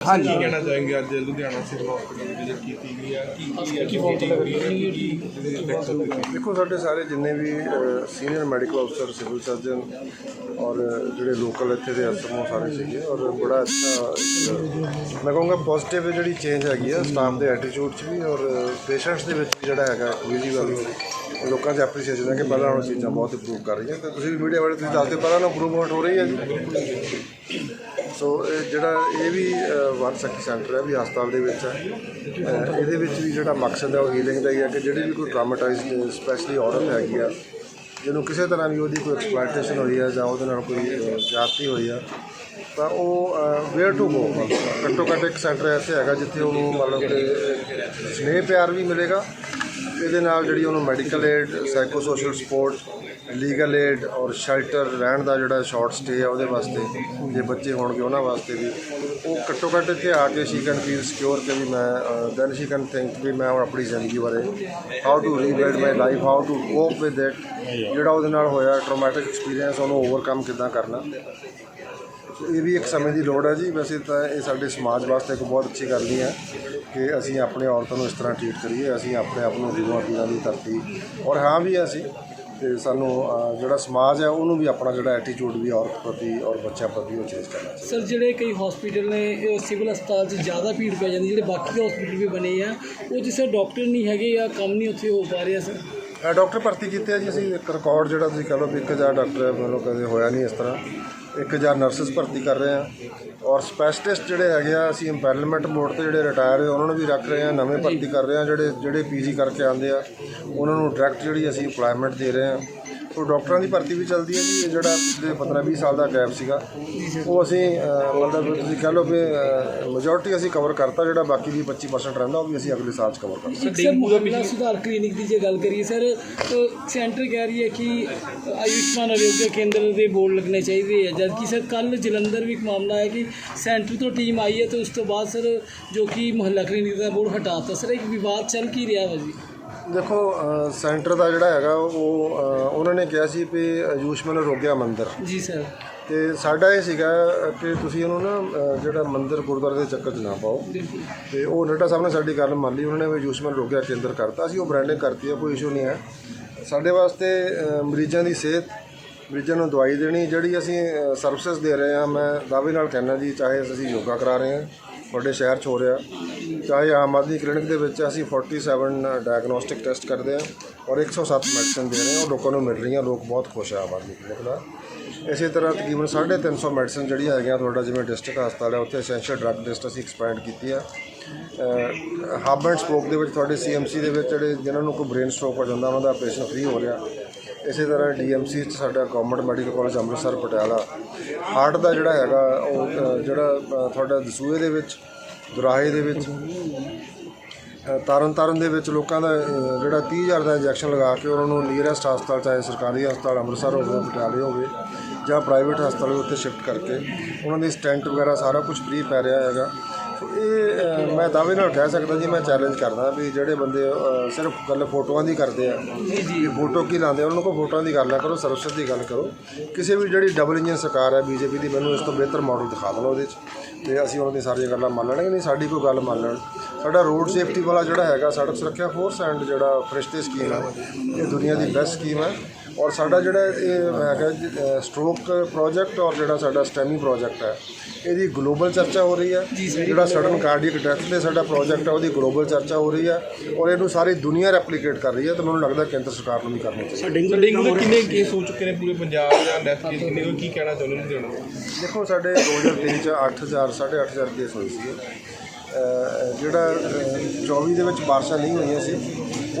ਹਾਂਜੀ। ਕਹਿਣਾ ਚਾहेंगे ਅੱਜ ਲੁਧਿਆਣਾ ਸਿਵਲ ਹਸਪੀਟਲ ਦੀ ਵਿਜ਼ਿਟ ਕੀਤੀ ਗਈ ਹੈ ਕੀ ਕੀ ਹੈ ਹੋਈ ਦੇਖੋ ਸਾਡੇ ਸਾਰੇ ਜਿੰਨੇ ਵੀ ਸੀਨੀਅਰ ਮੈਡੀਕਲ ਅਫਸਰ ਸਿਵਲ ਸਰਜਨ ਔਰ ਜਿਹੜੇ ਲੋਕਲ ਇੱਥੇ ਦੇ ਐਸਐਮਓ ਸਾਰੇ ਸੀਗੇ ਔਰ ਬੜਾ ਅੱਛਾ ਮੈਂ ਕਹੂੰਗਾ ਪੋਜ਼ਿਟਿਵ ਜਿਹੜੀ ਚੇਂਜ ਹੈਗੀ ਆ ਸਟਾਫ ਦੇ ਐਟੀਟਿਊਡ 'ਚ ਵੀ ਔਰ ਪੇਸ਼ੈਂਟਸ ਦੇ ਵਿੱਚ ਵੀ ਜਿਹੜਾ ਹੈਗਾ ਵਿਜ਼ੂਅਲ ਲੋਕਾਂ 'ਚ ਐਪਰੀਸ਼ੀਏਸ਼ਨ ਹੈ ਕਿ ਪਹਿਲਾਂ ਨਾਲੋਂ ਚੀਜ਼ਾਂ ਬਹੁਤ ਇੰਪਰੂਵ ਕਰ ਰਹੀਆਂ। ਤੇ ਤੁਸੀਂ ਵੀ ਮੀਡੀਆ ਵਾਲੇ ਤੁਸੀਂ ਦੱਸਦੇ ਪਹਿਲਾਂ ਨਾਲੋਂ ਇੰਪਰੂਵਮੈਂਟ ਹੋ ਰਹੀ ਹੈ ਜੀ? ਸੋ ਇਹ ਜਿਹੜਾ ਇਹ ਵੀ ਵਨ ਸਖੀ ਸੈਂਟਰ ਹੈ ਵੀ ਹਸਪਤਾਲ ਦੇ ਵਿੱਚ ਹੈ। ਇਹਦੇ ਵਿੱਚ ਵੀ ਜਿਹੜਾ ਮਕਸਦ ਹੈ ਉਹ ਹੀਲਿੰਗ ਦਾ ਹੀ ਹੈ ਕਿ ਜਿਹੜੀ ਵੀ ਕੋਈ ਟਰਾਮਾਟਾਈਜ਼ਡ ਸਪੈਸ਼ਲੀ ਔਰਤ ਹੈਗੀ ਆ ਜਿਹਨੂੰ ਕਿਸੇ ਤਰ੍ਹਾਂ ਵੀ ਉਹਦੀ ਕੋਈ ਐਕਸਪਲਾਈਟੇਸ਼ਨ ਹੋਈ ਆ ਜਾਂ ਉਹਦੇ ਨਾਲ ਕੋਈ ਅਹ, ਹੋਈ ਆ ਤਾਂ ਉਹ ਵੇਅਰ ਟੂ ਗੋ ਘੱਟੋ ਘੱਟ ਇੱਕ ਸੈਂਟਰ ਇੱਥੇ ਹੈਗਾ ਜਿੱਥੇ ਉਹਨੂੰ ਮਤਲਬ ਕਿ ਸਨੇਹ ਪਿਆਰ ਵੀ ਮਿਲੇਗਾ। ਇਹਦੇ ਨਾਲ ਜਿਹੜੀ ਉਹਨੂੰ medical aid psycho social support legal aid ਔਰ ਸ਼ੈਲਟਰ ਰਹਿਣ ਦਾ ਜਿਹੜਾ ਸ਼ਾਰਟ ਸਟੇ ਆ ਉਹਦੇ ਵਾਸਤੇ, ਜੇ ਬੱਚੇ ਹੋਣਗੇ ਉਹਨਾਂ ਵਾਸਤੇ ਵੀ, ਉਹ ਘੱਟੋ ਘੱਟ ਇੱਥੇ ਆ ਕੇ ਸ਼ੀ ਕੈਨ ਫੀਲ ਸਿਕਿਉਰ ਕਿ ਵੀ ਮੈਂ ਦੈਨ ਸ਼ੀ ਕੈਨ ਥਿੰਕ ਵੀ ਮੈਂ ਆਪਣੀ ਜ਼ਿੰਦਗੀ ਬਾਰੇ how to rebuild my life how to cope with it ਜਿਹੜਾ ਉਹਦੇ ਨਾਲ ਹੋਇਆ ਟਰੋਮੈਟਿਕ ਐਕਸਪੀਰੀਅੰਸ ਉਹਨੂੰ ਓਵਰਕਮ ਕਿੱਦਾਂ ਕਰਨਾ। ਸੋ ਇਹ ਵੀ ਇੱਕ ਸਮੇਂ ਦੀ ਲੋੜ ਹੈ ਜੀ। ਵੈਸੇ ਤਾਂ ਇਹ ਸਾਡੇ ਸਮਾਜ ਵਾਸਤੇ ਇੱਕ ਬਹੁਤ ਅੱਛੀ ਗੱਲ ਨਹੀਂ ਹੈ ਕਿ ਅਸੀਂ ਆਪਣੇ ਔਰਤਾਂ ਨੂੰ ਇਸ ਤਰ੍ਹਾਂ ਟ੍ਰੀਟ ਕਰੀਏ, ਅਸੀਂ ਆਪਣੇ ਆਪ ਨੂੰ ਗੁਰੂਆਂ ਪੀਰਾਂ ਦੀ ਧਰਤੀ, ਔਰ ਹਾਂ ਵੀ ਅਸੀਂ ਤੇ ਸਾਨੂੰ ਅਹ, ਜਿਹੜਾ ਸਮਾਜ ਹੈ ਉਹਨੂੰ ਵੀ ਆਪਣਾ ਜਿਹੜਾ ਐਟੀਟਿਊਡ ਵੀ ਔਰਤ ਪ੍ਰਤੀ ਔਰ ਬੱਚਿਆਂ ਪ੍ਰਤੀ ਉਹ ਚੇਂਜ ਕਰਨਾ ਚਾਹੀਦਾ। ਸਰ ਜਿਹੜੇ ਕਈ ਹਸਪੀਟਲ ਨੇ ਇਹ ਸਿਵਲ ਹਸਪਤਾਲ 'ਚ ਜ਼ਿਆਦਾ ਭੀੜ ਪੈ ਜਾਂਦੀ ਜਿਹੜੇ ਬਾਕੀ ਹਸਪੀਟਲ ਵੀ ਬਣੇ ਆ ਉਹ ਜਿਸੇ ਡਾਕਟਰ ਨਹੀਂ ਹੈਗੇ ਜਾਂ ਕੰਮ ਨਹੀਂ ਉੱਥੇ ਹੋ ਪਾ ਰਿਹਾ ਸਰ ਡਾਕਟਰ ਭਰਤੀ ਕੀਤੇ ਆ ਜੀ ਅਸੀਂ। ਇੱਕ ਰਿਕਾਰਡ ਜਿਹੜਾ ਤੁਸੀਂ ਕਹ ਲਓ ਵੀ 1000 ਡਾਕਟਰ ਹੈ ਮਤਲਬ ਕਦੇ ਹੋਇਆ ਨਹੀਂ ਇਸ ਤਰ੍ਹਾਂ। 1000 ਨਰਸਸ ਭਰਤੀ ਕਰ ਰਹੇ ਆ। ਔਰ ਸਪੈਸ਼ਲਿਸਟ ਜਿਹੜੇ ਹੈਗੇ ਆ, ਅਸੀਂ ਇੰਪੈਰਲਮੈਂਟ ਬੋਰਡ ਤੇ ਜਿਹੜੇ ਰਿਟਾਇਰ ਹੋਏ ਉਹਨਾਂ ਨੂੰ ਵੀ ਰੱਖ ਰਹੇ ਆ, ਨਵੇਂ ਭਰਤੀ ਕਰ ਰਹੇ ਆ, ਜਿਹੜੇ ਜਿਹੜੇ ਪੀਜੀ ਕਰਕੇ ਆਉਂਦੇ ਆ, ਉਹਨਾਂ ਨੂੰ ਡਾਇਰੈਕਟ ਜਿਹੜੀ ਅਸੀਂ ਇੰਪਲੋਇਮੈਂਟ ਦੇ ਰਹੇ ਆ। ਸੋ ਡਾਕਟਰਾਂ ਦੀ ਭਰਤੀ ਵੀ ਚੱਲਦੀ ਹੈ ਜੀ ਇਹ ਜਿਹੜਾ ਪਿਛਲੇ 15 20 ਸਾਲ ਦਾ ਗੈਪ ਸੀਗਾ ਉਹ ਅਸੀਂ ਅ, ਮਤਲਬ ਤੁਸੀਂ ਕਹ ਲਓ ਵੀ ਮੈਜੋਰਟੀ ਅਸੀਂ ਕਵਰ ਕਰਤਾ ਜਿਹੜਾ ਬਾਕੀ ਦੀ 25% ਰਹਿੰਦਾ ਉਹ ਵੀ ਅਸੀਂ ਅਗਲੇ ਸਾਲ 'ਚ ਕਵਰ ਕਰਾਂਗੇ। ਸਰ ਮੁਹੱਲਾ ਸੁਧਾਰ ਕਲੀਨਿਕ ਦੀ ਜੇ ਗੱਲ ਕਰੀਏ ਸਰ ਅ, ਸੈਂਟਰ ਕਹਿ ਰਹੀ ਹੈ ਕਿ ਆਯੁਸ਼ਮਾਨ ਆਰੋਗਯ ਕੇਂਦਰ ਦੇ ਬੋਰਡ ਲੱਗਣੇ ਚਾਹੀਦੇ ਆ ਜਦ ਕਿ ਸਰ ਕੱਲ ਜਲੰਧਰ ਵੀ ਇੱਕ ਮਾਮਲਾ ਹੈ ਕਿ ਸੈਂਟਰ ਤੋਂ ਟੀਮ ਆਈ ਹੈ ਤੇ ਉਸ ਤੋਂ ਬਾਅਦ ਸਰ ਜੋ ਕਿ ਮੁਹੱਲਾ ਕਲੀਨਿਕ ਦਾ ਬੋਰਡ ਹਟਾਤਾ ਸਰ ਇੱਕ ਵਿਵਾਦ ਚੱਲ ਕੀ ਰਿਹਾ ਵਾ ਜੀ? ਦੇਖੋ ਸੈਂਟਰ ਦਾ ਜਿਹੜਾ ਹੈਗਾ ਉਹ ਉਹਨਾਂ ਨੇ ਕਿਹਾ ਸੀ ਵੀ ਆਯੁਸ਼ਮਾਨ ਰੋਗਿਆ ਮੰਦਿਰ। ਜੀ ਸਰ। ਤੇ ਸਾਡਾ ਇਹ ਸੀਗਾ ਕਿ ਤੁਸੀਂ ਉਹਨੂੰ ਨਾ ਜਿਹੜਾ ਮੰਦਿਰ ਗੁਰਦੁਆਰੇ ਦੇ ਚੱਕਰ 'ਚ ਨਾ ਪਾਓ। ਤੇ ਉਹ ਨੱਡਾ ਸਾਹਿਬ ਨੇ ਸਾਡੀ ਗੱਲ ਮੰਨ ਲਈ ਉਹਨਾਂ ਨੇ ਵੀ ਆਯੁਸ਼ਮਾਨ ਰੋਗਿਆ ਕੇਂਦਰ ਕਰਤਾ ਅਸੀਂ ਉਹ ਬ੍ਰਾਂਡਿੰਗ ਕਰਤੀ ਆ ਕੋਈ ਇਸ਼ੂ ਨਹੀਂ ਹੈ। ਸਾਡੇ ਵਾਸਤੇ ਮਰੀਜ਼ਾਂ ਦੀ ਸਿਹਤ ਮਰੀਜ਼ਾਂ ਨੂੰ ਦਵਾਈ ਦੇਣੀ ਜਿਹੜੀ ਅਸੀਂ ਸਰਵਿਸਿਜ਼ ਦੇ ਰਹੇ ਹਾਂ ਮੈਂ ਦਾਅਵੇ ਨਾਲ ਕਹਿੰਦਾ ਜੀ ਚਾਹੇ ਅਸੀਂ ਯੋਗਾ ਕਰਾ ਰਹੇ ਹਾਂ। ਤੁਹਾਡੇ ਸ਼ਹਿਰ 'ਚ ਹੋ ਰਿਹਾ। ਚਾਹੇ ਆਮ ਆਦਮੀ ਕਲੀਨਿਕ ਦੇ ਵਿੱਚ ਅਸੀਂ 47 ਡਾਇਗਨੋਸਟਿਕ ਟੈਸਟ ਕਰਦੇ ਹਾਂ ਔਰ 107 ਮੈਡੀਸਨ ਦੇ ਰਹੇ ਹਾਂ। ਉਹ ਲੋਕਾਂ ਨੂੰ ਮਿਲ ਰਹੀਆਂ। ਲੋਕ ਬਹੁਤ ਖੁਸ਼ ਆ ਆਮ ਆਦਮੀ ਕਲੀਨਿਕ ਦਾ। ਇਸੇ ਤਰ੍ਹਾਂ ਤਕਰੀਬਨ 350 ਮੈਡੀਸਨ ਜਿਹੜੀਆਂ ਹੈਗੀਆਂ ਤੁਹਾਡਾ, ਜਿਵੇਂ ਡਿਸਟ੍ਰਿਕਟ ਹਸਪਤਾਲ ਹੈ, ਉੱਥੇ ਐਸੈਂਸ਼ੀਅਲ ਡਰੱਗ ਲਿਸਟ ਅਸੀਂ ਐਕਸਪੈਂਡ ਕੀਤੀ ਆ। ਹੱਬ ਐਂਡ ਸਪੋਕ ਦੇ ਵਿੱਚ ਤੁਹਾਡੇ ਸੀਐਮਸੀ ਦੇ ਵਿੱਚ ਜਿਹੜੇ, ਜਿਨ੍ਹਾਂ ਨੂੰ ਕੋਈ ਬ੍ਰੇਨ ਸਟ੍ਰੋਕ ਹੋ ਜਾਂਦਾ, ਉਹਨਾਂ ਦਾ ਆਪਰੇਸ਼ਨ ਫ੍ਰੀ ਹੋ ਰਿਹਾ। ਇਸੇ ਤਰ੍ਹਾਂ ਡੀਐਮਸੀ ਚ ਸਾਡਾ government medical college Amritsar Patiala. Heart ਦਾ ਜਿਹੜਾ ਹੈਗਾ ਉਹ ਜਿਹੜਾ ਤੁਹਾਡਾ ਦਸੂਏ ਦੇ ਵਿੱਚ ਦੁਰਾਹੇ ਦੇ ਵਿੱਚ ਅ, ਤਰਨ ਤਾਰਨ ਦੇ ਵਿੱਚ ਲੋਕਾਂ ਦਾ ਅ, ਜਿਹੜਾ 30000 ਦਾ ਇੰਜੈਕਸ਼ਨ ਲਗਾ ਕੇ ਉਹਨਾਂ ਨੂੰ ਨੀਅਰੈਸਟ ਹਸਪਤਾਲ ਚਾਹੇ ਸਰਕਾਰੀ ਹਸਪਤਾਲ ਅੰਮ੍ਰਿਤਸਰ ਹੋਵੇ ਪਟਿਆਲੇ ਹੋਵੇ ਜਾਂ ਪ੍ਰਾਈਵੇਟ ਹਸਪਤਾਲ ਉੱਥੇ ਸ਼ਿਫਟ ਕਰਕੇ ਉਹਨਾਂ ਦੀ ਸਟੈਂਟ ਵਗੈਰਾ ਸਾਰਾ ਕੁਝ ਫ੍ਰੀ ਪੈ ਰਿਹਾ ਹੈਗਾ। ਇਹ ਅ, ਮੈਂ ਦਾਅਵੇ ਨਾਲ ਕਹਿ ਸਕਦਾ ਜੀ ਮੈਂ ਚੈਲੰਜ ਕਰਦਾ ਵੀ ਜਿਹੜੇ ਬੰਦੇ ਅ, ਸਿਰਫ ਗੱਲ ਫੋਟੋਆਂ ਦੀ ਕਰਦੇ ਆ। ਜੀ ਫੋਟੋ ਕੀ ਲਾਉਂਦੇ ਆ ਉਹਨਾਂ ਕੋਲ ਫੋਟੋਆਂ ਦੀ ਗੱਲ ਨਾ ਕਰੋ ਸਰਵਿਸ ਦੀ ਗੱਲ ਕਰੋ। ਕਿਸੇ ਵੀ ਜਿਹੜੀ ਡਬਲ ਇੰਜਨ ਸਰਕਾਰ ਹੈ ਬੀਜੇਪੀ ਦੀ ਮੈਨੂੰ ਇਸ ਤੋਂ ਬਿਹਤਰ ਮਾਡਲ ਦਿਖਾ ਦੇਣਾ ਉਹਦੇ 'ਚ। ਤੇ ਅਸੀਂ ਉਹਨਾਂ ਦੀ ਸਾਰੀਆਂ ਗੱਲਾਂ ਮੰਨ ਲੈਣਗੇ ਨਹੀਂ ਸਾਡੀ ਕੋਈ ਗੱਲ ਮੰਨ ਲੈਣ। ਸਾਡਾ ਰੋਡ ਸੇਫਟੀ ਵਾਲਾ ਜਿਹੜਾ ਹੈਗਾ ਸੜਕ ਸੁਰੱਖਿਆ ਫੋਰਸ ਐਂਡ ਜਿਹੜਾ ਫਰਿਸ਼ਤੇ ਸਕੀਮ ਹੈ ਇਹ ਦੁਨੀਆ ਦੀ ਬੈਸਟ ਸਕੀਮ ਹੈ ਔਰ ਸਾਡਾ ਜਿਹੜਾ ਇਹ ਹੈਗਾ ਸਟ੍ਰੋਕ ਪ੍ਰੋਜੈਕਟ ਔਰ ਜਿਹੜਾ ਸਾਡਾ ਸਟੈਮੀ ਪ੍ਰੋਜੈਕਟ ਹੈ ਇਹਦੀ ਗਲੋਬਲ ਚਰਚਾ ਹੋ ਰਹੀ ਹੈ। ਜਿਹੜਾ ਸੜਕ ਸਡਨ ਕਾਰਡੀਅਕ ਡੈਥ ਦੇ ਸਾਡਾ ਪ੍ਰੋਜੈਕਟ ਹੈ ਉਹਦੀ ਗਲੋਬਲ ਚਰਚਾ ਹੋ ਰਹੀ ਹੈ ਔਰ ਇਹਨੂੰ ਸਾਰੀ ਦੁਨੀਆ ਰੈਪਲੀਕੇਟ ਕਰ ਰਹੀ ਹੈ ਤੇ ਮੈਨੂੰ ਲੱਗਦਾ ਕੇਂਦਰ ਸਰਕਾਰ ਨੂੰ ਵੀ ਕਰਨਾ ਚਾਹੀਦਾ ਡੇਂਗੂ ਡੇਂਗੂ ਦੇ ਕਿੰਨੇ ਕੇਸ ਹੋ ਚੁੱਕੇ ਨੇ ਪੂਰੇ ਪੰਜਾਬ ਜਾਂ ਡੈਥ ਕੇਸ ਕਿੰਨੇ ਹੋਏ? ਕੀ ਕਹਿਣਾ ਚਾਹੁੰਦੇ ਹੋ ਲੁਧਿਆਣਾ ਦੇਖੋ ਸਾਡੇ 2023 ਚ 8000 8500 ਕੇਸ ਹੋਏ ਸੀ ਜਿਹੜਾ ਅਹ, 24 ਦੇ ਵਿੱਚ ਬਾਰਿਸ਼ਾਂ ਨਹੀਂ ਹੋਈਆਂ ਸੀ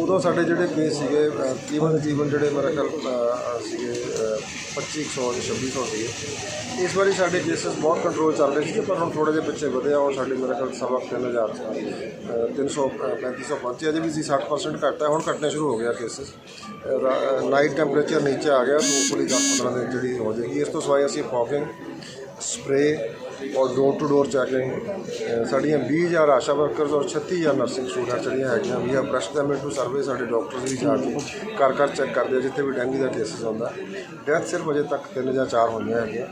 ਉਦੋਂ ਸਾਡੇ ਜਿਹੜੇ ਕੇਸ ਸੀਗੇ ਅਹ, ਤਕਰੀਬਨ ਤਕਰੀਬਨ ਜਿਹੜੇ ਮੇਰਾ ਖਿਆਲ ਅਹ, ਸੀਗੇ ਅਹ, 2500 ਜਾਂ 2600 ਸੀਗੇ। ਇਸ ਵਾਰੀ ਸਾਡੇ ਕੇਸਸ ਬਹੁਤ ਕੰਟਰੋਲ ਚੱਲ ਰਹੇ ਸੀ ਪਰ ਹੁਣ ਥੋੜੇ ਜਿਹੇ ਪਿੱਛੇ ਵਧੇ ਆ ਉਹ ਸਾਡੇ ਮੇਰਾ ਖਿਆਲ ਸਵਾ ਕੁ ਤਿੰਨ ਹਜ਼ਾਰ ਅਹ, 300 ਅਹ, 3500 ਪਹੁੰਚੇ ਅਜੇ ਵੀ ਸੀ 60% ਘੱਟ ਹੈ ਹੁਣ ਘਟਨੇ ਸ਼ੁਰੂ ਹੋ ਗਿਆ ਕੇਸਸ ਨਾਈਟ ਟੈਂਪਰੇਚਰ ਨੀਚੇ ਆ ਗਿਆ ਤਾਂ ਹੋਪਫੁਲੀ 10-15 ਦਿਨ ਜਿਹੜੀ ਹੋ ਜਾਏਗੀ। ਇਸ ਤੋਂ ਸਿਵਾਏ ਅਸੀਂ ਫੌਗਿੰਗ ਸਪਰੇ ਔਰ ਡੋਰ ਟੂ ਡੋਰ ਚੈਕਿੰਗ ਸਾਡੀਆਂ 20000 ਆਸ਼ਾ ਵਰਕਰਸ ਔਰ 36000 ਨਰਸਿੰਗ ਸਟੂਡੈਂਟ ਜਿਹੜੀਆਂ ਹੈਗੀਆਂ। ਵੀ ਆ ਬ੍ਰਸ਼ them into ਸਰਵੇ ਸਾਡੇ ਡਾਕਟਰਸ ਵੀ ਜਾ ਕੇ ਘਰ ਘਰ ਚੈੱਕ ਕਰਦੇ ਆ, ਜਿੱਥੇ ਵੀ ਡੈਂਗੂ ਦਾ ਕੇਸਿਸ ਆਉਂਦਾ ਡੈਥ ਸਿਰਫ ਅਜੇ ਤੱਕ ਤਿੰਨ ਜਾਂ ਚਾਰ ਹੋਈਆਂ ਹੈਗੀਆਂ।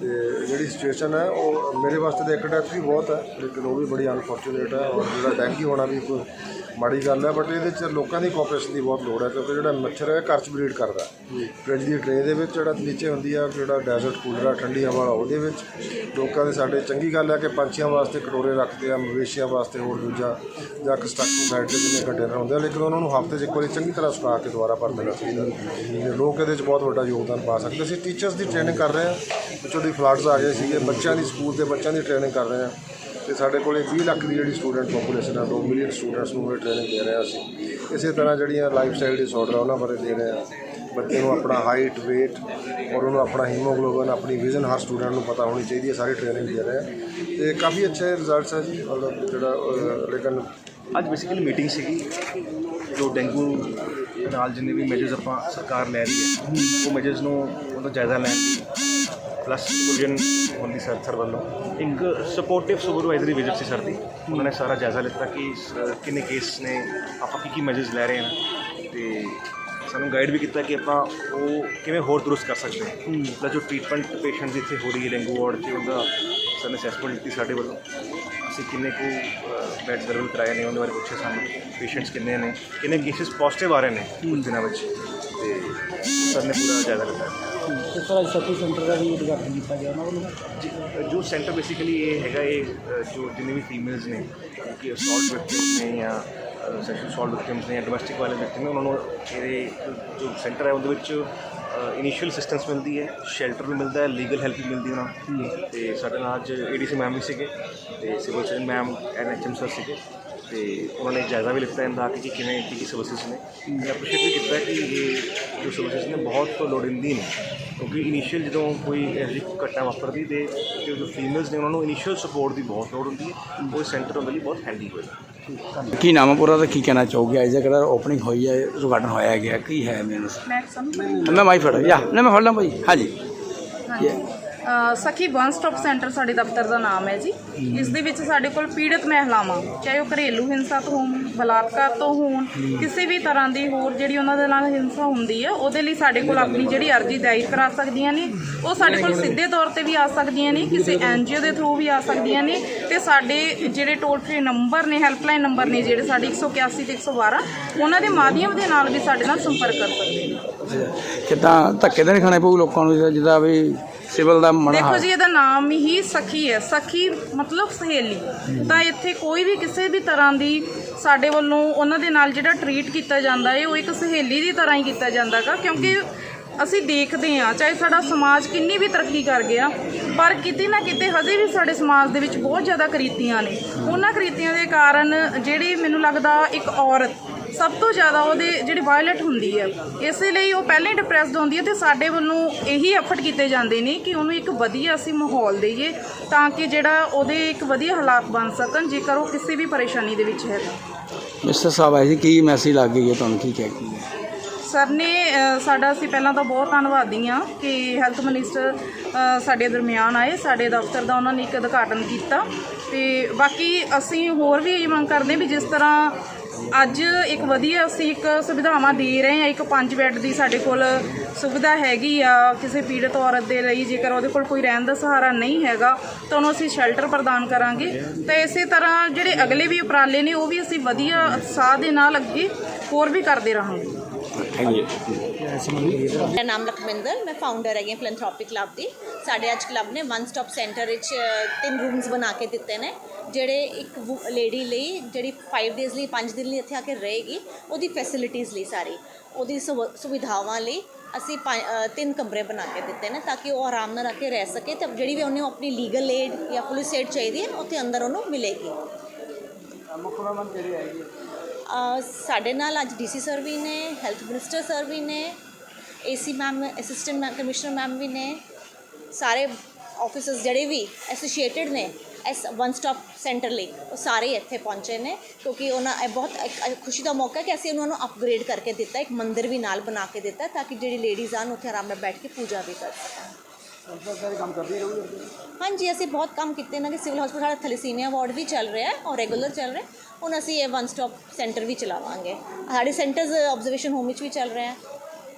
ਤੇ ਜਿਹੜੀ ਸਿਚੁਏਸ਼ਨ ਹੈ ਉਹ ਮੇਰੇ ਵਾਸਤੇ ਤਾਂ ਇੱਕ ਡੈਥ ਵੀ ਬਹੁਤ ਹੈ ਲੇਕਿਨ ਉਹ ਵੀ ਬੜੀ ਅਨਫੋਰਚੂਨੇਟ ਹੈ ਔਰ ਜਿਹੜਾ ਡੈਂਗੀ ਹੋਣਾ ਵੀ ਕੋਈ ਮਾੜੀ ਗੱਲ ਹੈ ਬਟ ਇਹਦੇ 'ਚ ਲੋਕਾਂ ਦੀ ਕੋਆਪਰੇਸ਼ਨ ਦੀ ਬਹੁਤ ਲੋੜ ਹੈ ਕਿਉਂਕਿ ਜਿਹੜਾ ਮੱਛਰ ਹੈ ਘਰ 'ਚ ਬਰੀਡ ਕਰਦਾ ਫ੍ਰਿਜ ਦੀ ਟਰੇ ਦੇ ਵਿੱਚ ਜਿਹੜਾ ਨੀਚੇ ਹੁੰਦੀ ਆ ਜਿਹੜਾ ਡੈਜ਼ਰਟ ਕੂਲਰ ਆ ਠੰਡੀ ਹਵਾ ਵਾਲਾ ਉਹਦੇ ਵਿੱਚ ਲੋਕਾਂ ਦੇ ਸਾਡੇ ਚੰਗੀ ਗੱਲ ਹੈ ਕਿ ਪੰਛੀਆਂ ਵਾਸਤੇ ਕਟੋਰੇ ਰੱਖਦੇ ਆ ਮਵੇਸ਼ੀਆਂ ਵਾਸਤੇ ਹੋਰ ਦੂਜਾ ਜਾਂ ਕੰਸਟਰਕਸ਼ਨ ਸਾਈਡ ਤੇ ਜਿੰਨੇ ਕੰਟੇਨਰ ਹੁੰਦੇ ਆ ਲੇਕਿਨ ਉਹਨਾਂ ਨੂੰ ਹਫ਼ਤੇ 'ਚ ਇੱਕ ਵਾਰੀ ਚੰਗੀ ਤਰ੍ਹਾਂ ਸੁਕਾ ਕੇ ਦੁਬਾਰਾ ਭਰ ਦੇਣਾ ਚਾਹੀਦਾ। ਲੋਕ ਇਹਦੇ 'ਚ ਬਹੁਤ ਵੱਡਾ ਯੋਗਦਾਨ ਪਾ ਸਕਦੇ ਅਸੀਂ ਟੀਚਰਸ ਦੀ ਟ੍ਰੇਨਿੰਗ ਕਰ ਰਹੇ ਵਿੱਚੋਂ ਦੀ ਫਲੱਡਸ ਆ ਗਏ ਸੀਗੇ, ਬੱਚਿਆਂ ਦੀ ਸਕੂਲ ਦੇ ਬੱਚਿਆਂ ਦੀ ਟ੍ਰੇਨਿੰਗ ਕਰ ਰਹੇ ਹਾਂ ਤੇ ਸਾਡੇ ਕੋਲੇ 20 ਲੱਖ ਦੀ ਜਿਹੜੀ ਸਟੂਡੈਂਟ ਪੋਪੂਲੇਸ਼ਨ ਆ 2 ਮਿਲੀਅਨ ਸਟੂਡੈਂਟਸ ਨੂੰ ਟ੍ਰੇਨਿੰਗ ਦੇ ਰਹੇ ਹਾਂ ਅਸੀਂ। ਇਸੇ ਤਰ੍ਹਾਂ ਜਿਹੜੀਆਂ ਲਾਈਫ ਸਟਾਈਲ ਡਿਸਆਰਡਰ ਆ, ਉਹਨਾਂ ਬਾਰੇ ਦੇ ਰਹੇ ਹਾਂ ਬੱਚੇ ਨੂੰ ਆਪਣਾ ਹਾਈਟ weight ਔਰ ਉਹਨੂੰ ਆਪਣਾ ਹੀਮੋਗਲੋਬਿਨ ਆਪਣੀ ਵਿਜ਼ਨ ਹਰ ਸਟੂਡੈਂਟ ਨੂੰ ਪਤਾ ਹੋਣੀ ਚਾਹੀਦੀ ਹੈ ਸਾਰੀ ਟ੍ਰੇਨਿੰਗ ਦੇ ਰਹੇ ਹਾਂ ਤੇ ਕਾਫੀ ਅੱਛੇ ਰਿਜ਼ਲਟਸ ਹੈ ਜੀ, ਮਤਲਬ ਜਿਹੜਾ ਲੇਕਿਨ ਅੱਜ ਬੇਸਿਕਲੀ ਮੀਟਿੰਗ ਸੀਗੀ, ਜੋ ਡੇਂਗੂ ਨਾਲ ਜਿੰਨੇ ਵੀ ਮੈਜਰਸ ਆਪਾਂ ਸਰਕਾਰ ਲੈ ਰਹੀ ਹੈ, ਉਹ ਮੈਜਰਸ ਨੂੰ ਉਹਦਾ ਜਾਇਜ਼ਾ ਲੈਣ ਦੀ। ਪਲੱਸ ਹੋਣ ਦੀ ਸਰ ਸਰ ਵੱਲੋਂ ਇੱਕ ਸਪੋਰਟਿਵ ਸੁਪਰਵਾਈਜ਼ਰੀ ਵਿਜ਼ਿਟ ਸੀ ਸਰ ਦੀ। ਉਹਨਾਂ ਨੇ ਸਾਰਾ ਜਾਇਜ਼ਾ ਲਿੱਤਾ ਕਿ ਸ- ਕਿੰਨੇ ਕੇਸ ਨੇ ਆਪਾਂ ਕੀ ਕੀ ਮੈਜਰਸ ਲੈ ਰਹੇ ਹਾਂ। ਤੇ ਸਾਨੂੰ ਗਾਈਡ ਵੀ ਕੀਤਾ ਕਿ ਆਪਾਂ ਉਹ ਕਿਵੇਂ ਹੋਰ ਦਰੁਸਤ ਕਰ ਸਕਦੇ ਹਾਂ। ਮਤਲਬ ਜੋ ਟ੍ਰੀਟਮੈਂਟ ਪੇਸ਼ੈਂਟਸ ਇੱਥੇ ਹੋ ਰਹੀ ਹੈ ਡੇਂਗੂ ਵਾਰਡ 'ਚ ਉਹਦਾ ਸਰ ਅਸੈਸਮੈਂਟ ਕੀਤੀ ਸਾਡੇ ਵੱਲੋਂ। ਅਸੀਂ ਕਿੰਨੇ ਕੁ ਬੈਡਸ ਅਵੇਲੇਬਲ ਕਰਾਏ ਨੇ ਉਹਦੇ ਬਾਰੇ ਪੁੱਛਿਆ ਸਾਨੂੰ ਪੇਸ਼ੈਂਟਸ ਕਿੰਨੇ ਨੇ ਕਿੰਨੇ ਕੇਸਿਸ ਪੋਜ਼ਿਟਿਵ ਆ ਰਹੇ ਨੇ ਕੁਝ ਦਿਨਾਂ ਵਿੱਚ। ਤੇ ਸਰ ਨੇ ਪੂਰਾ ਜਾਇਜ਼ਾ ਲਿੱਤਾ। ਇਸ ਤਰ੍ਹਾਂ ਸੱਤੀ ਸੈਂਟਰ ਦਾ ਵੀ ਉਦਘਾਟਨ ਕੀਤਾ ਗਿਆ ਉਹਨਾਂ ਵੱਲੋਂ। ਜੀ, ਜੋ ਸੈਂਟਰ ਬੇਸਿਕਲੀ ਇਹ ਹੈਗਾ ਇਹ ਅ, ਜੋ ਜਿੰਨੇ ਵੀ ਫੀਮੇਲਸ ਨੇ ਕਿ ਅਸੌਲਟ ਵਿਕਟਿਮਸ ਨੇ ਜਾਂ ਸੈਕਸ਼ੂਅਲ ਅਸੌਲਟ ਵਿਕਟਿਮਸ ਨੇ ਜਾਂ ਡੋਮੈਸਟਿਕ ਵਾਇਲੈਂਸ ਵਿਕਟਿਮ ਨੇ ਉਹਨਾਂ ਨੂੰ ਇਹਦੇ ਜੋ ਸੈਂਟਰ ਹੈ ਉਹਦੇ ਵਿੱਚ ਇਨੀਸ਼ੀਅਲ ਅਸਿਸਟੈਂਸ ਮਿਲਦੀ ਹੈ ਸ਼ੈਲਟਰ ਵੀ ਮਿਲਦਾ ਹੈ ਲੀਗਲ ਹੈਲਪ ਵੀ ਮਿਲਦੀ ਉਹਨਾਂ ਨੂੰ। ਤੇ ਸਾਡੇ ਨਾਲ ਅੱਜ ਏਡੀਸੀ ਮੈਮ ਵੀ ਸੀਗੇ ਤੇ civil surgeon ma'am NHM sir ਸੀਗੇ ਤੇ ਉਹਨਾਂ ਨੇ ਜਾਇਜ਼ਾ ਵੀ ਲਿੱਤਾ ਇਹਦਾ ਕਿ ਕਿਵੇਂ ਕੀ ਕੀ ਸਰਵਿਸਿਜ਼ ਨੇ। ਮੈਂ ਅਪਰੀਸ਼ੀਏਟ ਵੀ ਕੀਤਾ ਕਿ ਇਹ ਜੋ ਸਰਵਿਸਿਜ਼ ਨੇ ਬਹੁਤ ਲੋੜੀਂਦੀ ਨੇ। ਕਿਉਂਕਿ ਇਨੀਸ਼ੀਅਲ ਜਦੋਂ ਕੋਈ ਇਹੋ ਜਿਹੀ ਘਟਨਾ ਵਾਪਰਦੀ ਤੇ ਜੋ ਜੋ ਫੀਮੇਲਸ ਨੇ ਉਹਨਾਂ ਨੂੰ ਇਨੀਸ਼ੀਅਲ ਸਪੋਰਟ ਦੀ ਬਹੁਤ ਲੋੜ ਹੁੰਦੀ ਹੈ ਉਹ ਸੈਂਟਰ ਉਹਦੇ ਲਈ ਬਹੁਤ ਹੈਂਡੀ ਹੋਏਗਾ ਕੀ ਨਾਮ ਹੈ ਪੂਰਾ ਤੇ ਕੀ ਕਹਿਣਾ ਚਾਹੋਗੇ? ਅੱਜ ਜਿਹੜਾ ਓਪਨਿੰਗ ਹੋਈ ਹੈ ਉਦਘਾਟਨ ਹੋਇਆ ਗਿਆ ਕੀ ਹੈ ਮੈਨੂੰ ਮੈਂ ਸਮਝ ਮੈਂ ਮਾਈ ਫੜ। ਯਾ ਨਾ ਮੈਂ ਫੜ ਲਾਂ ਭਾਈ। ਹਾਂਜੀ। ਸਖੀ ਵਨ ਸਟਾਪ ਸੈਂਟਰ ਸਾਡੇ ਦਫ਼ਤਰ ਦਾ ਨਾਮ ਹੈ ਜੀ। ਇਸ ਦੇ ਵਿੱਚ ਸਾਡੇ ਕੋਲ ਪੀੜਤ ਮਹਿਲਾਵਾਂ ਚਾਹੇ ਉਹ ਘਰੇਲੂ ਹਿੰਸਾ ਤੋਂ ਹੋਣ ਬਲਾਤਕਾਰ ਤੋਂ ਹੋਣ, ਕਿਸੇ ਵੀ ਤਰ੍ਹਾਂ ਦੀ ਹੋਰ ਜਿਹੜੀ ਉਹਨਾਂ ਦੇ ਨਾਲ ਹਿੰਸਾ ਹੁੰਦੀ ਹੈ ਉਹਦੇ ਲਈ ਸਾਡੇ ਕੋਲ ਆਪਣੀ ਜਿਹੜੀ ਅਰਜ਼ੀ ਦਾਇਰ ਕਰਾ ਸਕਦੀਆਂ ਨੇ। ਉਹ ਸਾਡੇ ਕੋਲ ਸਿੱਧੇ ਤੌਰ ਤੇ ਵੀ ਆ ਸਕਦੀਆਂ ਨੇ, ਕਿਸੇ ਐਨਜੀਓ ਦੇ ਥਰੂ ਵੀ ਆ ਸਕਦੀਆਂ ਨੇ। ਤੇ ਸਾਡੇ ਜਿਹੜੇ ਟੋਲ ਫ੍ਰੀ ਨੰਬਰ ਨੇ ਹੈਲਪਲਾਈਨ ਨੰਬਰ ਨੇ, ਜਿਹੜੇ ਸਾਡੇ 181 ਤੇ 112 ਉਹਨਾਂ ਦੇ ਮਾਧਿਅਮ ਦੇ ਨਾਲ ਵੀ ਸਾਡੇ ਨਾਲ ਸੰਪਰਕ ਕਰ ਸਕਦੇ ਨੇ। ਕਿੱਦਾਂ ਧੱਕੇ ਤਾਂ ਨਹੀਂ ਖਾਣੇ ਪਊ ਲੋਕਾਂ ਨੂੰ ਜਿੱਦਾਂ- ਜਿੱਦਾਂ ਵੀ ਸਿਵਲ ਦਾ ਮਨਾ ਦੇਖੋ ਜੀ ਇਹਦਾ ਨਾਮ ਹੀ ਸਖੀ ਹੈ। ਸਖੀ ਮਤਲਬ ਸਹੇਲੀ। ਤਾਂ ਇੱਥੇ ਕੋਈ ਵੀ ਕਿਸੇ ਵੀ ਤਰ੍ਹਾਂ ਦੀ ਸਾਡੇ ਵੱਲੋਂ ਉਹਨਾਂ ਦੇ ਨਾਲ ਜਿਹੜਾ ਟਰੀਟ ਕੀਤਾ ਜਾਂਦਾ ਹੈ ਉਹ ਇੱਕ ਸਹੇਲੀ ਦੀ ਤਰ੍ਹਾਂ ਹੀ ਕੀਤਾ ਜਾਂਦਾਗਾ ਕਿਉਂਕਿ ਅਸੀਂ ਦੇਖਦੇ ਹਾਂ ਚਾਹੇ ਸਾਡਾ ਸਮਾਜ ਕਿੰਨੀ ਵੀ ਤਰੱਕੀ ਕਰ ਗਿਆ ਪਰ ਕਿਤੇ ਨਾ ਕਿਤੇ ਹਜੇ ਵੀ ਸਾਡੇ ਸਮਾਜ ਦੇ ਵਿੱਚ ਬਹੁਤ ਜ਼ਿਆਦਾ ਕਰੀਤੀਆਂ ਨੇ। ਉਹਨਾਂ ਕਰੀਤੀਆਂ ਦੇ ਕਾਰਨ ਜਿਹੜੀ ਮੈਨੂੰ ਲੱਗਦਾ ਇੱਕ ਔਰਤ ਸਭ ਤੋਂ ਜ਼ਿਆਦਾ ਉਹਦੇ ਜਿਹੜੀ ਵਾਇਲਟ ਹੁੰਦੀ ਹੈ ਇਸੇ ਲਈ ਉਹ ਪਹਿਲਾਂ ਹੀ ਡਿਪਰੈਸਡ ਹੁੰਦੀ ਹੈ ਤੇ ਸਾਡੇ ਵੱਲੋਂ ਇਹੀ ਐਫਰਟ ਕੀਤੇ ਜਾਂਦੇ ਨੇ ਕਿ ਉਹਨੂੰ ਇੱਕ ਵਧੀਆ ਅਸੀਂ ਮਾਹੌਲ ਦੇਈਏ ਤਾਂ ਕਿ ਜਿਹੜਾ ਉਹਦੇ ਇੱਕ ਵਧੀਆ ਹਾਲਾਤ ਬਣ ਸਕਣ ਜੇਕਰ ਉਹ ਕਿਸੇ ਵੀ ਪਰੇਸ਼ਾਨੀ ਦੇ ਵਿੱਚ ਹੈ। ਮਿਸਟਰ ਸਾਹਿਬ ਆਏ ਸੀ ਕੀ ਮੈਸੇਜ ਲੱਗ ਗਈ ਹੈ ਤੁਹਾਨੂੰ? ਕੀ ਕਹਿ ਕੀ ਹੈ? ਸਰ ਨੇ ਸਾਡਾ ਅਸੀਂ ਪਹਿਲਾਂ ਤਾਂ ਬਹੁਤ ਧੰਨਵਾਦੀ ਹਾਂ ਕਿ ਹੈਲਥ ਮਿਨਿਸਟਰ ਸਾਡੇ ਦਰਮਿਆਨ ਆਏ ਸਾਡੇ ਦਫ਼ਤਰ ਦਾ ਉਹਨਾਂ ਨੇ ਇੱਕ ਉਦਘਾਟਨ ਕੀਤਾ ਤੇ ਬਾਕੀ ਅਸੀਂ ਹੋਰ ਵੀ ਇਹ ਮੰਗ ਕਰਦੇ ਵੀ ਜਿਸ ਤਰ੍ਹਾਂ ਅੱਜ ਇੱਕ ਵਧੀਆ ਅਸੀਂ ਇੱਕ ਸੁਵਿਧਾਵਾਂ ਦੇ ਰਹੇ ਹਾਂ, ਇੱਕ ਪੰਜ ਬੈੱਡ ਦੀ ਸਾਡੇ ਕੋਲ ਸੁਵਿਧਾ ਹੈਗੀ ਆ, ਕਿਸੇ ਪੀੜਤ ਔਰਤ ਦੇ ਲਈ, ਜੇਕਰ ਉਹਦੇ ਕੋਲ ਕੋਈ ਰਹਿਣ ਦਾ ਸਹਾਰਾ ਨਹੀਂ ਹੈਗਾ, ਤਾਂ ਉਹਨੂੰ ਅਸੀਂ ਸ਼ੈਲਟਰ ਪ੍ਰਦਾਨ ਕਰਾਂਗੇ। ਤੇ ਇਸੇ ਤਰ੍ਹਾਂ ਜਿਹੜੇ ਅਗਲੇ ਵੀ ਉਪਰਾਲੇ ਨੇ, ਉਹ ਵੀ ਅਸੀਂ ਵਧੀਆ ਉਤਸ਼ਾਹ ਦੇ ਨਾਲ ਅੱਗੇ ਹੋਰ ਵੀ ਕਰਦੇ ਰਹਾਂਗੇ। ਥੈਂਕ ਯੂ ਮੇਰਾ ਨਾਮ ਲਖਵਿੰਦਰ ਮੈਂ ਫਾਊਂਡਰ ਹੈਗੀ ਫਿਲੈਂਥਰੋਪਿਕ ਕਲੱਬ ਦੀ। ਸਾਡੇ ਅੱਜ ਕਲੱਬ ਨੇ ਵਨ ਸਟਾਪ ਸੈਂਟਰ ਵਿੱਚ ਤਿੰਨ ਰੂਮਸ ਬਣਾ ਕੇ ਦਿੱਤੇ ਨੇ ਜਿਹੜੇ ਇੱਕ ਲੇਡੀ ਲਈ ਜਿਹੜੀ 5 ਡੇਜ਼ ਲਈ 5 ਦਿਨ ਲਈ ਇੱਥੇ ਆ ਕੇ ਰਹੇਗੀ ਉਹਦੀ ਫੈਸਿਲਿਟੀਜ਼ ਲਈ ਸਾਰੀ ਉਹਦੀ ਸੁਵ- ਸੁਵਿਧਾਵਾਂ ਲਈ ਅਸੀਂ ਤਿੰਨ ਕਮਰੇ ਬਣਾ ਕੇ ਦਿੱਤੇ ਨੇ ਤਾਂ ਕਿ ਉਹ ਆਰਾਮ ਨਾਲ ਆ ਕੇ ਰਹਿ ਸਕੇ ਤੇ ਜਿਹੜੀ ਵੀ ਉਹਨੇ ਆਪਣੀ ਲੀਗਲ ਏਡ ਜਾਂ ਪੁਲਿਸ ਏਡ ਚਾਹੀਦੀ ਹੈ ਉੱਥੇ ਅੰਦਰ ਉਹਨੂੰ ਮਿਲੇਗੀ। ਅ, ਸਾਡੇ ਨਾਲ ਅੱਜ ਡੀਸੀ ਸਰ ਵੀ ਨੇ, ਹੈਲਥ ਮਿਨਿਸਟਰ ਸਰ ਵੀ ਨੇ AC ma'am, assistant ma'am commissioner ma'am ਵੀ ਨੇ, ਸਾਰੇ ਆਫਿਸਰਸ ਜਿਹੜੇ ਵੀ ਐਸੋਸੀਏਟਡ ਨੇ, ਇਸ ਵਨ ਸਟਾਪ ਸੈਂਟਰ ਲਈ, ਉਹ ਸਾਰੇ ਇੱਥੇ ਪਹੁੰਚੇ ਨੇ, ਕਿਉਂਕਿ ਉਹਨਾਂ, ਇਹ ਬਹੁਤ ਖੁਸ਼ੀ ਦਾ ਮੌਕਾ ਕਿ ਅਸੀਂ ਉਹਨਾਂ ਨੂੰ ਅਪਗ੍ਰੇਡ ਕਰਕੇ ਦਿੱਤਾ, ਇੱਕ ਮੰਦਿਰ ਵੀ ਨਾਲ ਬਣਾ ਕੇ ਦਿੱਤਾ, ਤਾਂ ਕਿ ਜਿਹੜੀ ਲੇਡੀਜ਼ ਆਣ ਉੱਥੇ ਆਰਾਮ ਨਾਲ ਬੈਠ ਕੇ ਪੂਜਾ ਵੀ ਕਰ ਸਕਣ। ਹਾਂਜੀ ਅਸੀਂ ਬਹੁਤ ਕੰਮ ਕੀਤੇ ਨੇ ਕਿ ਸਿਵਲ ਹਸਪੀਟਲ ਸਾਡਾ ਥੈਲੇਸੀਮੀਆ ਵਾਰਡ ਵੀ ਚੱਲ ਰਿਹਾ ਹੈ ਔਰ ਰੈਗੂਲਰ ਚੱਲ ਰਿਹਾ ਹੈ। ਹੁਣ ਅਸੀਂ ਇਹ ਵਨ ਸਟਾਪ ਸੈਂਟਰ ਵੀ ਚਲਾਵਾਂਗੇ ਸਾਡੇ ਸੈਂਟਰਸ ਆਬਜ਼ਰਵੇਸ਼ਨ ਹੋਮ ਵਿੱਚ ਵੀ ਚੱਲ ਰਹੇ ਹੈ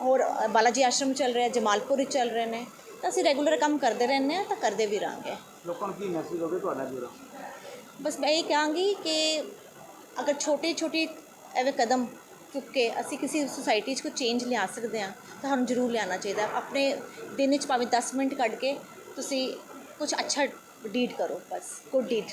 ਔਰ ਬਾਲਾਜੀ ਆਸ਼ਰਮ ਚੱਲ ਰਿਹਾ ਜਮਾਲਪੁਰ ਵਿੱਚ ਚੱਲ ਰਹੇ ਨੇ ਤਾਂ ਅਸੀਂ ਰੈਗੂਲਰ ਕੰਮ ਕਰਦੇ ਰਹਿੰਦੇ ਹਾਂ ਤਾਂ ਕਰਦੇ ਵੀ ਰਹਾਂਗੇ ਲੋਕਾਂ ਨੂੰ ਕੀ ਮੈਸੇਜ ਹੋਵੇ ਤੁਹਾਡਾ ਜੁੜਾ ਬਸ ਮੈਂ ਇਹ ਕਹਾਂਗੀ ਕਿ ਅਗਰ ਛੋਟੇ ਛੋਟੇ ਐਵੇਂ ਕਦਮ ਚੁੱਕ ਕੇ ਅਸੀਂ ਕਿਸੇ ਸੁਸਾਇਟੀ 'ਚ ਕੋਈ ਚੇਂਜ ਲਿਆ ਸਕਦੇ ਹਾਂ, ਤਾਂ ਸਾਨੂੰ ਜ਼ਰੂਰ ਲਿਆਉਣਾ ਚਾਹੀਦਾ। ਆਪਣੇ ਦਿਨ 'ਚ ਭਾਵੇਂ ਦਸ ਮਿੰਟ ਕੱਢ ਕੇ ਤੁਸੀਂ ਕੁਛ ਅੱਛਾ ਡੀਡ ਕਰੋ, ਬਸ। Good deed